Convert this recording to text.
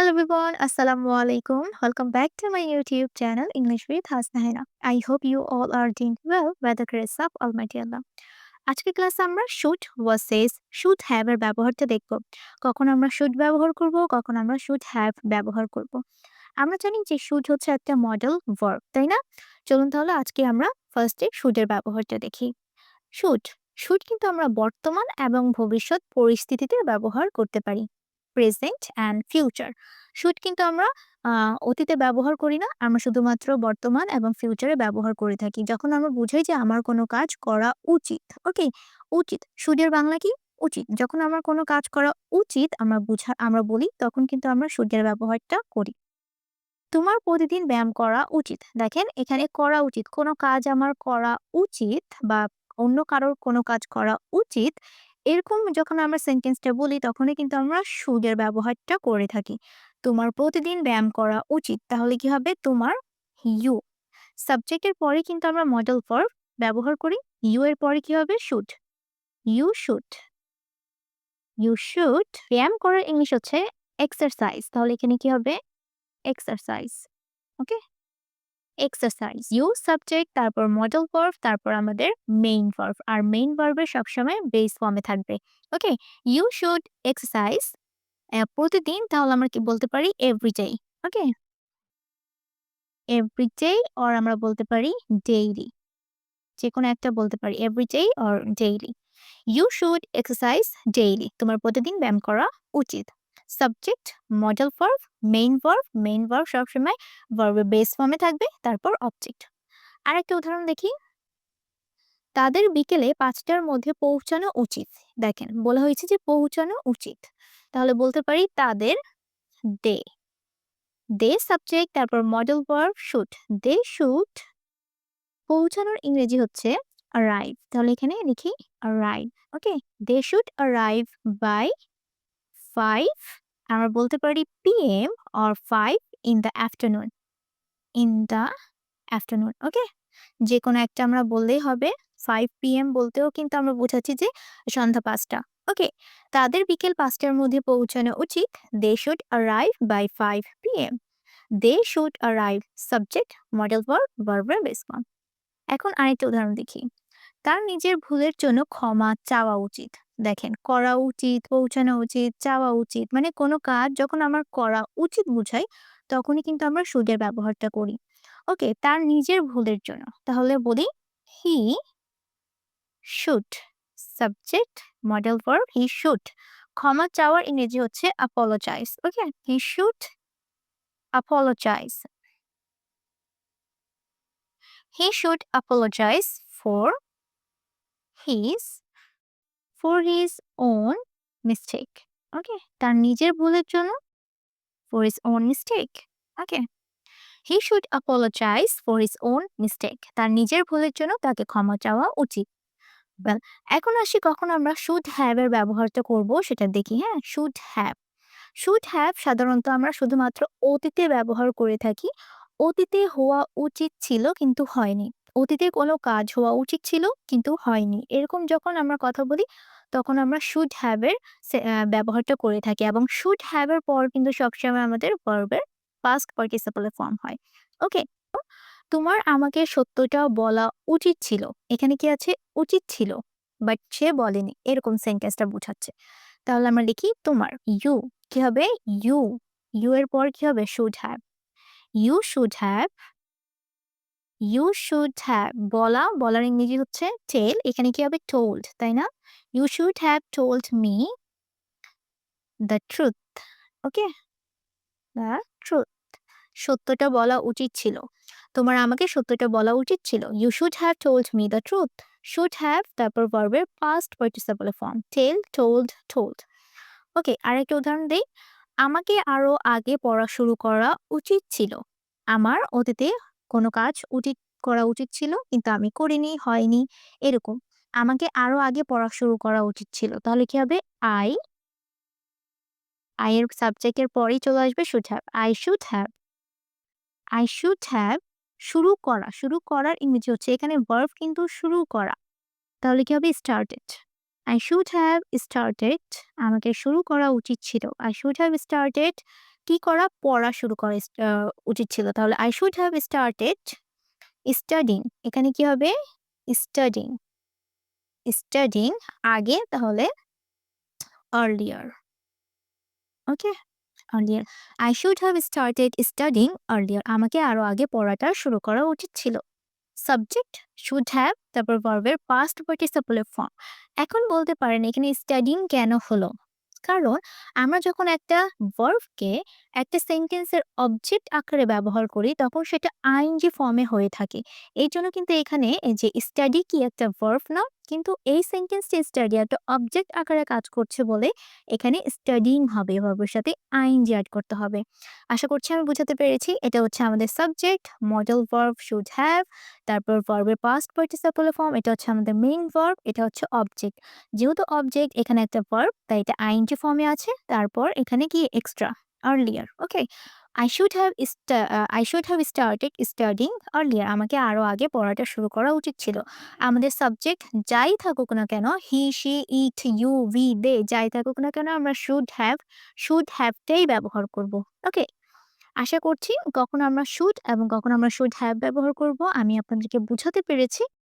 Hello everyone, Assalamu alaikum. Welcome back to my YouTube channel English with Hasnahina. I hope you all are doing well by the grace of Almighty Allah. আজকে ক্লাসে আমরা should ওয়াসেস should have এর ব্যবহারটা দেখব কখন আমরা should ব্যবহার করব কখন আমরা শুড হ্যাভ ব্যবহার করব আমরা জানি যে শুড হচ্ছে একটা মডেল ভার্ব তাই না চলুন তাহলে আজকে আমরা ফার্স্টে শুডের ব্যবহারটা দেখি শুড শুড কিন্তু আমরা বর্তমান এবং ভবিষ্যৎ পরিস্থিতিতে ব্যবহার করতে পারি প্রেজেন্ট অ্যান্ড ফিউচার। শুড কিন্তু আমরা অতীতে ব্যবহার করি না, আমরা শুধুমাত্র বর্তমান এবং ফিউচারে ব্যবহার করে থাকি। যখন আমরা বুঝাই যে আমার কোনো কাজ করা উচিত, ওকে? উচিত। শুডের বাংলা কি? উচিত। যখন আমার কোনো কাজ করা উচিত, আমরা বুঝা, আমরা বলি, তখন কিন্তু আমরা শুডের ব্যবহারটা করি। তোমার প্রতিদিন ব্যায়াম করা উচিত। দেখেন, এখানে করা উচিত। কোনো কাজ আমার করা উচিত বা অন্য কারোর কোনো কাজ করা উচিত এরকম যখন আমরা সেন্টেন্সটা বলি, তখনই কিন্তু আমরা শুডের ব্যবহারটা করে থাকি। তোমার প্রতিদিন ব্যায়াম করা উচিত। তাহলে কি হবে? তোমার ইউ সাবজেক্টের পরে কিন্তু আমরা মডেল ভার্ব ব্যবহার করি। ইউ এর পরে কি হবে? Should you should you should ব্যায়াম করার ইংলিশ হচ্ছে এক্সারসাইজ তাহলে এখানে কি হবে? Exercise okay exercise you subject তারপর মডেল ভার্ব তারপর আমাদের মেইন ভার্ব আর মেইন ভার্বের সবসময় বেস ফর্মে থাকবে। ওকে ইউ শুড এক্সারসাইজ প্রতিদিন তাহলে আমরা কি বলতে পারি? Every day okay every day or আমরা বলতে পারি ডেইলি যে কোনো একটা বলতে পারি every day or daily you should exercise daily তোমার প্রতিদিন ব্যায়াম করা উচিত। Subject model verb main verb main verb সবসময় ভার্বের বেস ফর্মে থাকবে, তারপর অবজেক্ট আর একটা উদাহরণ দেখি। তাদের বিকেলে পাঁচটার মধ্যে পৌঁছানো উচিত। দেখেন, বলা হয়েছে যে পৌঁছানো উচিত। তাহলে বলতে পারি তাদের দে দে সাবজেক্ট তারপর model verb should they should পৌঁছানোর ইংরেজি হচ্ছে arrive তাহলে এখানে লিখি arrive okay they should arrive by five আমরা বলতে পারি PM or five in the afternoon in the afternoon okay যে কোনো একটা আমরা বললেই হবে ফাইভ পিএম বলতেও কিন্তু আমরা বোঝাচ্ছি যে সন্ধ্যা পাঁচটা ওকে তাদের বিকেল পাঁচটার মধ্যে পৌঁছানো উচিত। They should arrive by five PM they should arrive subject model work ভার্বের ফর্ম এখন আরেকটা উদাহরণ দেখি। তার নিজের ভুলের জন্য ক্ষমা চাওয়া উচিত। দেখেন, করা উচিত, পৌঁছানো উচিত, চাওয়া উচিত। মানে কোনো কাজ যখন আমার করা উচিত বুঝাই, তখনই কিন্তু আমরা শুডের ব্যবহারটা করি। ওকে, তার নিজের ভুলের জন্য। তাহলে বলি, he should subject model verb he should ক্ষমা চাওয়ার ইংরেজি হচ্ছে apologise okay, he should apologise he should apologise for, his for his own mistake okay তার নিজের ভুলের জন্য for his own mistake okay he should apologise for his own mistake তার নিজের ভুলের জন্য তাকে ক্ষমা চাওয়া উচিত। এখন আসি কখন আমরা শুড হ্যাভ এর ব্যবহারটা করব, সেটা দেখি হ্যাঁ? শুড হ্যাভ শুড হ্যাভ সাধারণত আমরা শুধুমাত্র অতীতে ব্যবহার করে থাকি। অতীতে হওয়া উচিত ছিল, কিন্তু হয়নি। অতীতে কোনো কাজ হওয়া উচিত ছিল কিন্তু হয়নি। এরকম যখন আমরা কথা বলি, তখন আমরা শুড হ্যাভ এর ব্যবহারটা করে থাকি এবং শুড হ্যাভ এর পর কিন্তু সবসময় আমাদের ভার্বের পাস্ট পার্টিসিপেলের ফর্ম হয়। ওকে তোমার আমাকে সত্যটা বলা উচিত ছিল। এখানে কি আছে? উচিত ছিল বাট সে বলেনি। এরকম সেন্টেন্সটা বোঝাচ্ছে। তাহলে আমরা লিখি, তোমার ইউ কি হবে? ইউ ইউ এর পর কি হবে? Should have you should have you should have বলা, বলার ইংরেজি হচ্ছে টেল এখানে কি হবে টোল্ড তাই না? You should have told me the truth okay the truth সত্যটা বলা উচিত ছিল। তোমার আমাকে সত্যটা বলা উচিত ছিল। You should have told me the truth should have তারপর ভার্বের past participle form tell told told okay আরেকটা উদাহরণ দিই, আমাকে আরও আগে পড়া শুরু করা উচিত ছিল। আমার অতীতে কোনো কাজ উচিত করা উচিত ছিল, কিন্তু আমি করিনি, হয়নি, এরকম। আমাকে আরও আগে পড়া শুরু করা উচিত ছিল। তাহলে কি হবে? আই আই এর সাবজেক্টের পরেই চলে আসবে should have I should have I should have শুরু করা। শুরু করার ইংরেজি হচ্ছে এখানে ভার্ব কিন্তু শুরু করা। তাহলে কি হবে? Started I should have started আমাকে শুরু করা উচিত ছিল। আই শুড হ্যাভ স্টার্টেড কি করা? পড়া শুরু করা উচিত ছিল। তাহলে I should have started studying এখানে কি হবে? স্টাডিং স্টাডিং আগে, তাহলে earlier okay earlier I should have started studying earlier আমাকে আরও আগে পড়াটা শুরু করা উচিত ছিল। সাবজেক্ট শুড হ্যাভ তারপর ভার্ভের পাস্ট পার্টিসিপলের ফর্ম এখন বলতে পারেন, এখানে স্টাডিং কেন হলো? কারণ আমরা যখন একটা ভার্বকে একটা সেন্টেন্সের অবজেক্ট আকারে ব্যবহার করি, তখন সেটা আইএনজি ফর্মে হয়ে থাকে। এই জন্য কিন্তু এখানে যে স্টাডি কি একটা ভার্ব না? কিন্তু এই সেন্টেন্সটি স্টাডি একটা অবজেক্ট আকারে কাজ করছে বলে এখানে স্টাডিং হবে ভার্বের সাথে ing এড করতে হবে। আশা করছি আমি বুঝাতে পেরেছি। এটা হচ্ছে আমাদের subject, model verb should have তারপর ভার্বের participle এর ফর্ম এটা হচ্ছে আমাদের মেইন ভার্ব, এটা হচ্ছে অবজেক্ট। যেহেতু অবজেক্ট এখানে একটা ভার্ব তাই এটা ing ফর্মে আছে। তারপর এখানে কি extra earlier okay? I should have sta uh I should have started studying আমাকে আরও আগে পড়াটা শুরু করা উচিত ছিল। আমাদের সাবজেক্ট যাই থাকুক না কেন he she, it you we, they যাই থাকুক না কেন আমরা শুড have, শুড have টাই ব্যবহার করব। ওকে? আশা করছি কখন আমরা should এবং কখন আমরা শুড have ব্যবহার করব আমি আপনাদেরকে বুঝাতে পেরেছি।